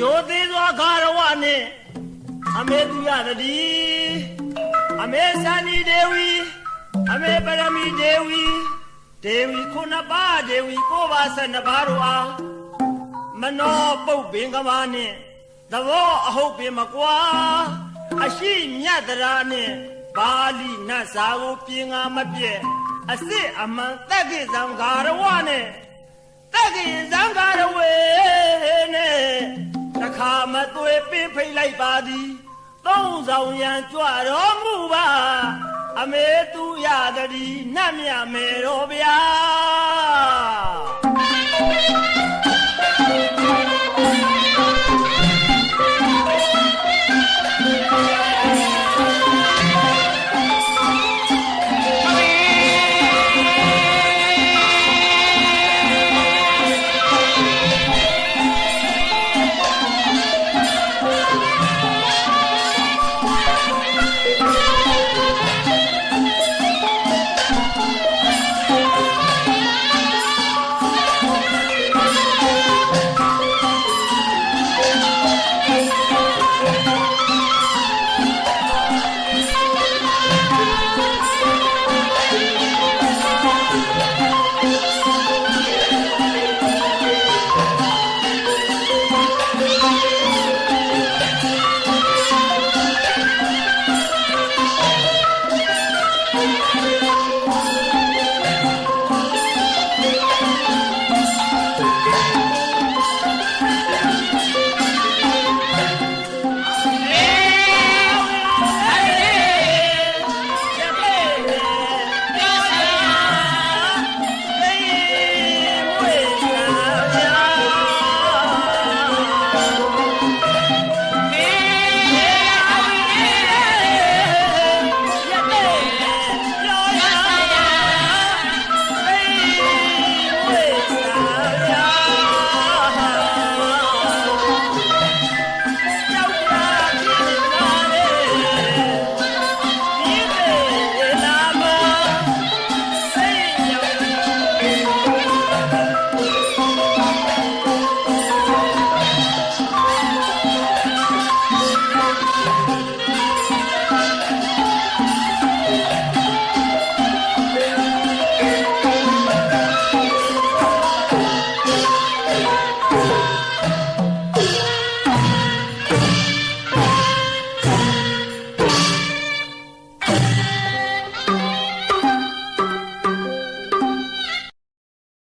ရိုသေးစွာခါရဝနှင့်အမေသူရတည်းအမေစန္ဒီဒေဝီအမေပရမီဒေဝီဒေဝီခုနှစ်ပါးဒေဝီကိုးပါးဆက်နှစ်ပါးတို့အားမနောပုတ်ပင်ကမာနှင့်သဘောအဟုတ်ပင်မကွာအရှိမြတ်တရာနှင့်ပါဠိနတ်စာကိုပြင်ငါမပြည့်အစစ်အမှန်တက်ကိဇံဂါရဝနဲ့တက်ကိဇံ သွေပင်ဖိတ်လိုက်ပါသည်သုံးဆောင်ရန်ကြွတော်မူပါ အမေသူရတည်းနတ်မြမယ်တော်ဗျာ